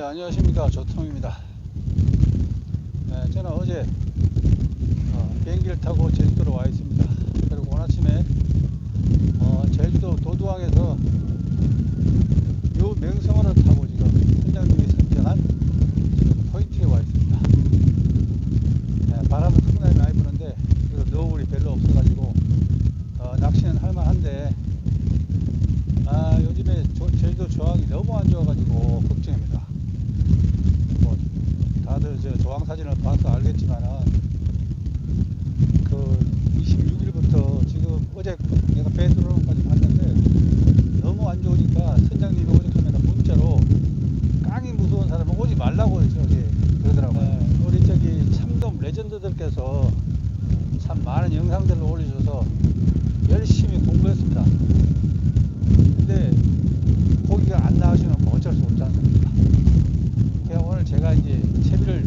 네, 안녕하십니까 조통입니다. 네, 저는 어제 어, 비행기를 타고 제주도로 와 있습니다. 그리고 오늘 아침에 어, 제주도 도두항에서 요 명성어를 타고 지금 선장님이 선정한 지금 포인트에 와 있습니다. 네, 바람은 상당히 많이 부는데 그래도 너울이 별로 없어가지고 어, 낚시는 할만한데 아 요즘에 조- 제주도 조항이 너무 안 좋아가지고 걱정입니다. 뭐 다들 저 조항 사진을 봐서 알겠지만은 그 26일부터 지금 어제 내가 배 들어오는 까지 봤는데 너무 안 좋으니까 선장님이 오죽하면 문자로 깡이 무서운 사람은 오지 말라고 저기 그러더라고요. 우리 저기 참돔 레전드들께서 참 많은 영상들을 올려줘서 열심히 공부했습니다. 근데 고기가 안 나오시면 뭐 어쩔 수 없지 않습니까? 그냥 오늘 제가 이제 채비를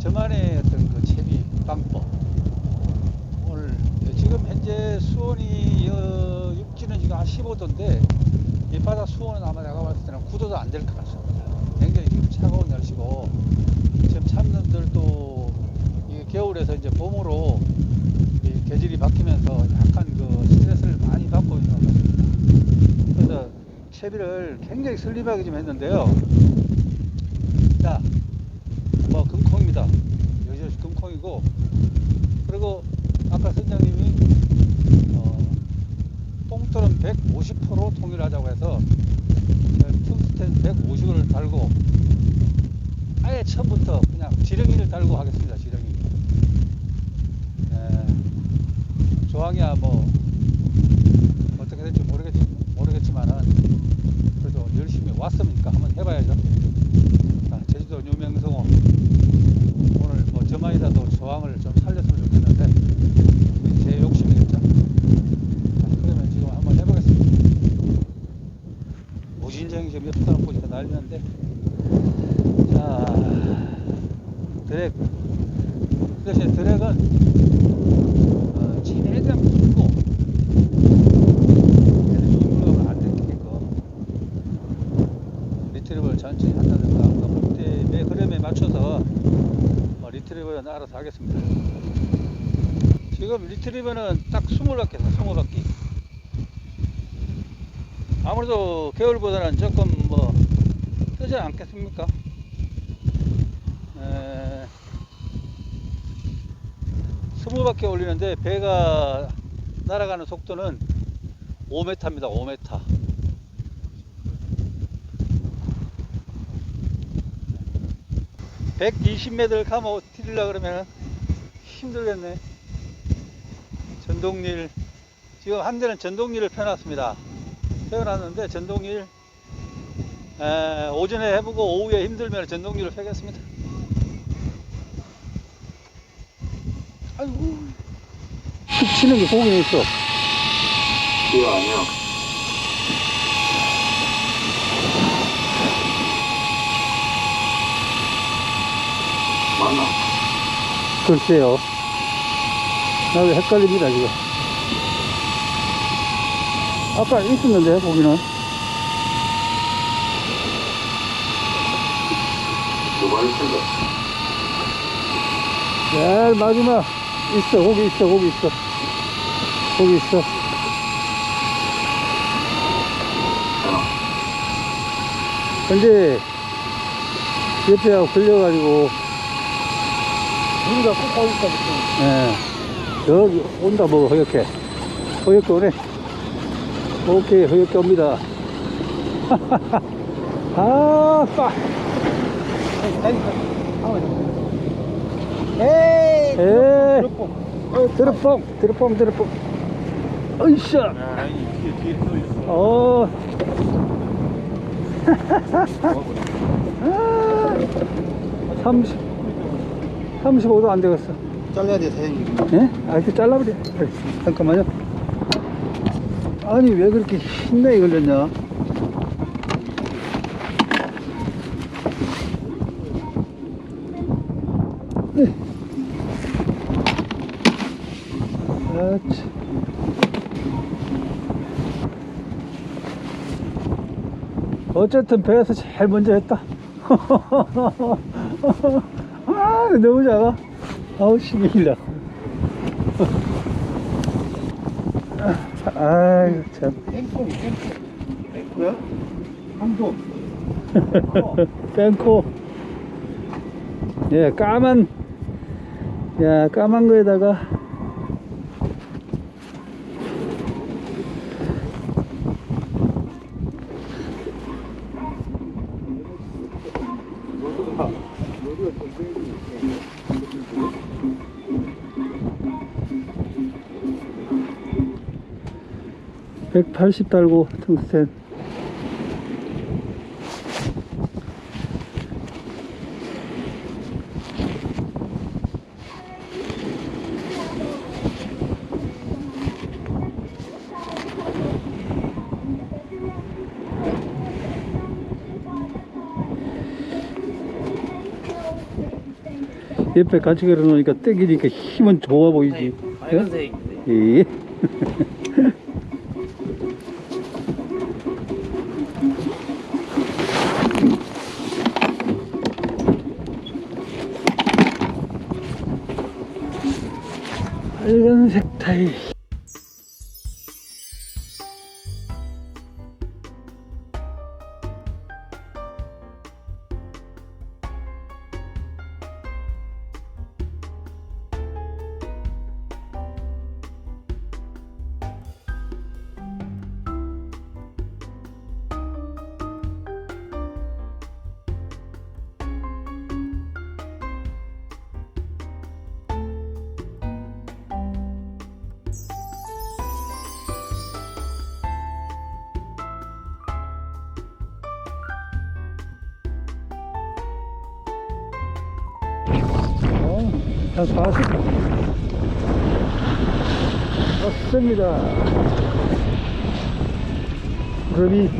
저만의 어떤 그 채비 방법 오늘 지금 현재 수온이 어, 육지는 지금 한 15도인데 이 바다 수온은 아마 내가 봤을 때는 9도도 안 될 것 같습니다. 굉장히 차가운 날씨고 지금 참놈들도 이 겨울에서 이제 봄으로 이 계절이 바뀌면서 약간 그 스트레스를 많이 받고 있는 것 같습니다. 그래서 채비를 굉장히 슬림하게 좀 했는데요. 자, 뭐 금콩입니다. 여기 금콩이고 그리고 아까 선장님이 어, 똥돌은 150%로 통일하자고 해서 퉁스텐 150을 달고 아예 처음부터 그냥 지렁이를 달고 하겠습니다. 지렁이. 에, 조항이야 뭐 어떻게 될지 모르겠지, 모르겠지만은 그래도 열심히 왔으니까 한번 해봐야죠. 자, 제주도 유명성어 오늘 뭐 저만이라도 조항을 좀 살렸으면 좋겠는데 제 욕심이겠죠. 자, 그러면 지금 한번 해보겠습니다. 무진장이 지금 옆 사람 보니까 난리는데 자 드랙 그 대신 드랙은 어, 최대한 풀고 얘는 인물감을 안 들키게끔 리트리버를 천천히 한다든가 그 물대의 흐름에 맞춰서 어, 리트리버는 알아서 하겠습니다 지금 리트리버는 딱 20바퀴 20바퀴 아무래도 겨울보다는 조금 뭐 뜨지 않겠습니까? 에, 20바퀴 올리는데 배가 날아가는 속도는 5m입니다. 5m. (120m) 가면 뛰려 그러면 힘들겠네. 전동릴 지금 한 대는 전동릴을 펴놨습니다. 펴놨는데 전동릴 에, 오전에 해보고 오후에 힘들면 전동릴을 펴겠습니다. 아이고. 치는 게 공이 있어. 이거 아니야. 맞나? 글쎄요. 나도 헷갈립니다, 지금. 아까 있었는데, 거기는. 제일 마지막. 있어, 거기 있어, 거기 있어. 거기 있어. 전화. 근데, 옆에 하고 걸려가지고. 우리가 꼭 거기까지 예. 여기 온다, 뭐, 허옇게. 허옇게 오네. 오케이, 허옇게 옵니다. 아, 빠. 에이, 에이. 드롭봉. 드롭봉, 드롭봉. 으쌰. 야, 이 뒤에, 뒤에 또 있어. 어. 뭐 30, 35도 안 되겠어. 잘라야 돼, 사장님. 예? 아, 이렇게 잘라버려. 그래, 잠깐만요. 아니, 왜 그렇게 힘나게 걸렸냐? 네. 어쨌든 배에서 제일 먼저 했다. 아, 너무 작아. 아우, 시기일라. 아유, 참. 땡콩, 땡콩. 황도. 뺑코. 예, 까만, 야, 까만 거에다가. (180) 달고 퉁스텐 옆에 같이 걸어 놓으니까 땡기니까 힘은 좋아 보이지. 빨간색. 예? 빨간색 타일. 어, 한 40. 왔습니다. 그럼이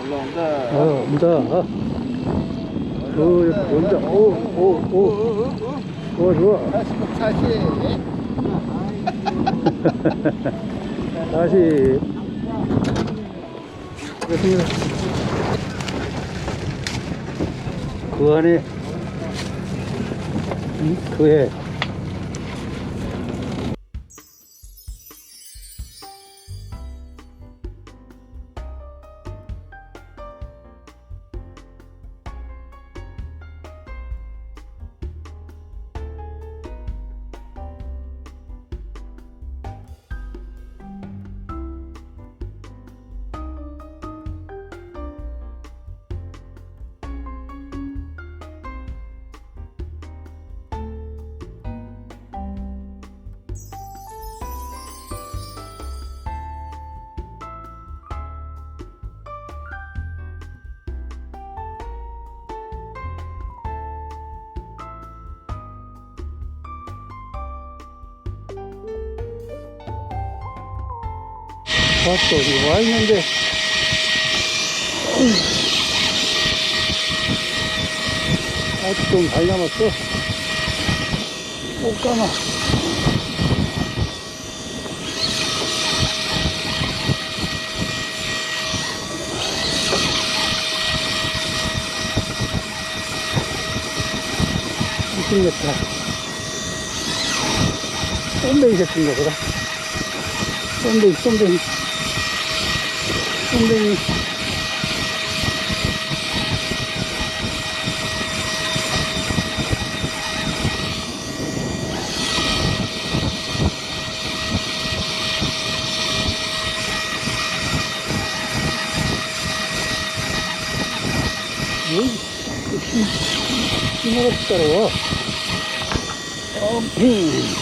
올라온다. 어, 온다. 어, 이렇게 온다. 오, 오, 오. 좋아, 좋아. 40, 40. 다시. 그렇습니다. 그 안에, 이 그에, 봤어. 이거 와 있는데. 아직 좀 많이 남았어. 못 감아. 미치겠다. 쏨뱅이 새끼인가 보다. 쏨뱅이, 쏨뱅이. 쏨뱅이. 뭐, 힘, 힘없이 따라와. 펌핑.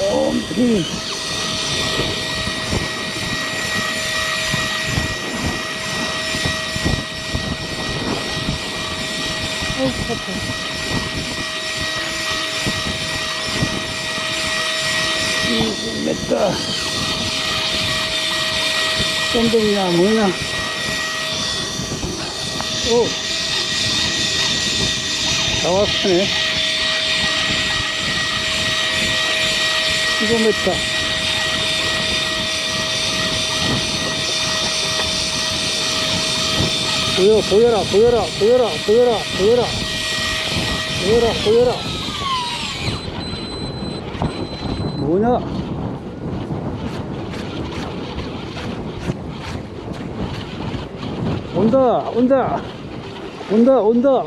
펌핑. 어우, 아파. 이거 맵다. 쫀득이야, 뭐냐. 오. 나왔네. 15m. 보여, 보여라, 보여라, 보여라, 보여라, 보여라. 보여라, 보여라. 뭐냐? 온다, 온다, 온다, 온다.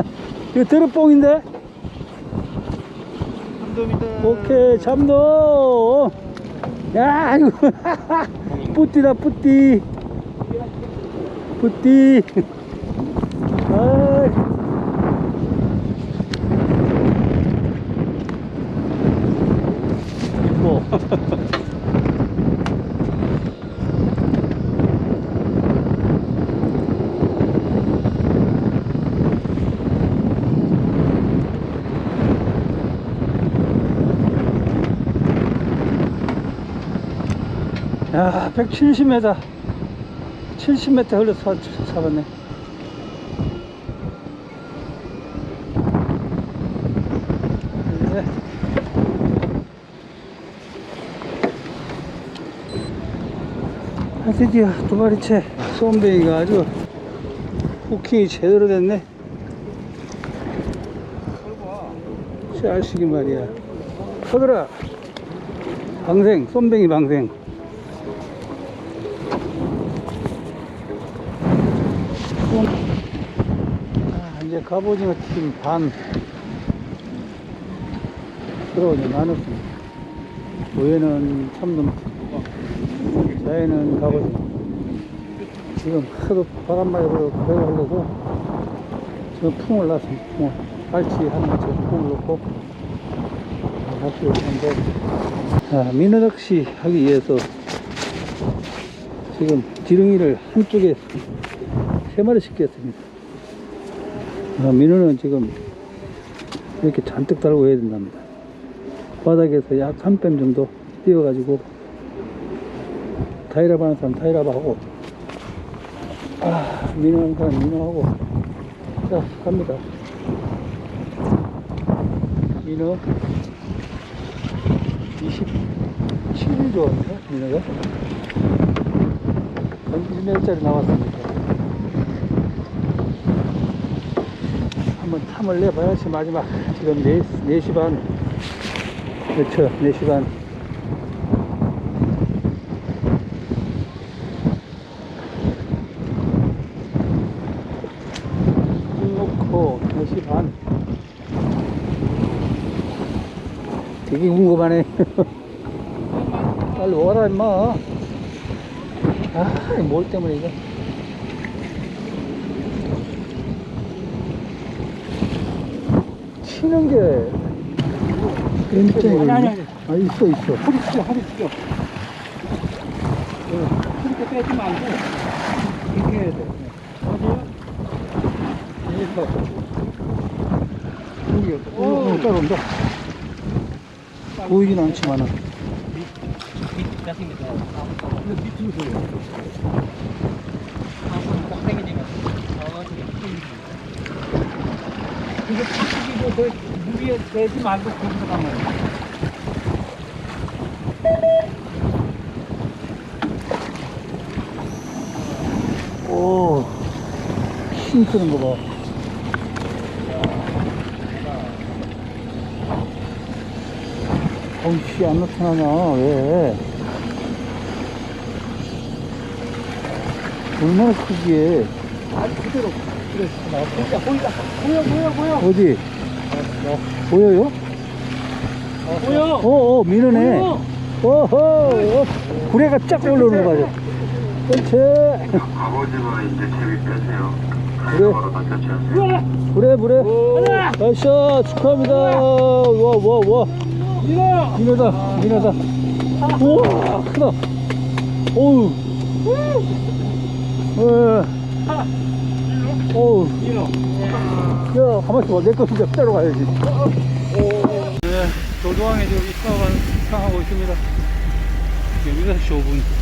이거 드롭봉인데? 참돔이다. 오케이, 참돔. 야, 이거. 뿌띠다, 뿌띠. 뿌띠. 아이. 이뻐. 야, 170m. 70m 흘러서 사- 잡았네. 네. 아, 드디어 두 마리째 쏨뱅이가 아주 후킹이 제대로 됐네. 짤식이 말이야. 커더라. 방생, 쏨뱅이 방생. 아, 이제 갑오징어 튀김 반 들어오니 나눴습니다. 위에는 참돔, 자에는 갑오징어. 지금 하도 바람막이 불어 배가 흘러서 지금 풍을 놨습니다. 풍을. 갈치 하나 저 풍을 넣고 갈치를 하는데 아, 민어낚시 하기 위해서 지금 지렁이를 한쪽에 세 마리씩 꼈습니다. 아, 민어는 지금 이렇게 잔뜩 달고 해야 된답니다. 바닥에서 약한뼘 정도 띄워가지고 타이라바 하는 사람 타이라바 하고 아, 민어 하는 사람 민어 하고 자, 갑니다. 민어 27일 좋았네, 민어가. 1m짜리 나왔습니다. 한번 탐을 내봐야지 마지막. 지금 4, 4시 반. 그렇죠. 4시 반. 놓고 4시 반. 되게 궁금하네. 빨리 와라 임마. 아뭘 때문에 이거 치는 게 굉장히 아니, 아니, 아 있어 있어 허리 숙여, 허리 숙여. 이렇게 빼지 말고, 이렇게 해야 돼. 어디요? 여기서. 여기, 오, 따라온다 보이진 않지만은 근데 밑으로 보여. 이거 탁탁이고, 그, 무리에 대지 말고, 거기서 가면. 오, 힘 쓰는 거 봐. 어이씨, 안 나타나냐, 왜? 얼마나 크기에, 아니, 그대로. 그래, 보인다, 보인다. 보여, 보여, 보여. 어디? 보여요? 보여. 어, 어, 미르네. 보여. 오호, 어, 구레가 쫙 올라오는 거 봐요. 그렇지. 갑오징어 이제 채비 빼세요. 그래. 그래, 그래. 아싸, 축하합니다. 와, 와, 와. 밀어! 민호다, 민호다. 우와, 크다. 어우. 어, 어우. 밀어. 야, 가만히 있어. 내거 진짜 따로 가야지. 네, 도도항에 지금 입항하고 있습니다. 6시 5분.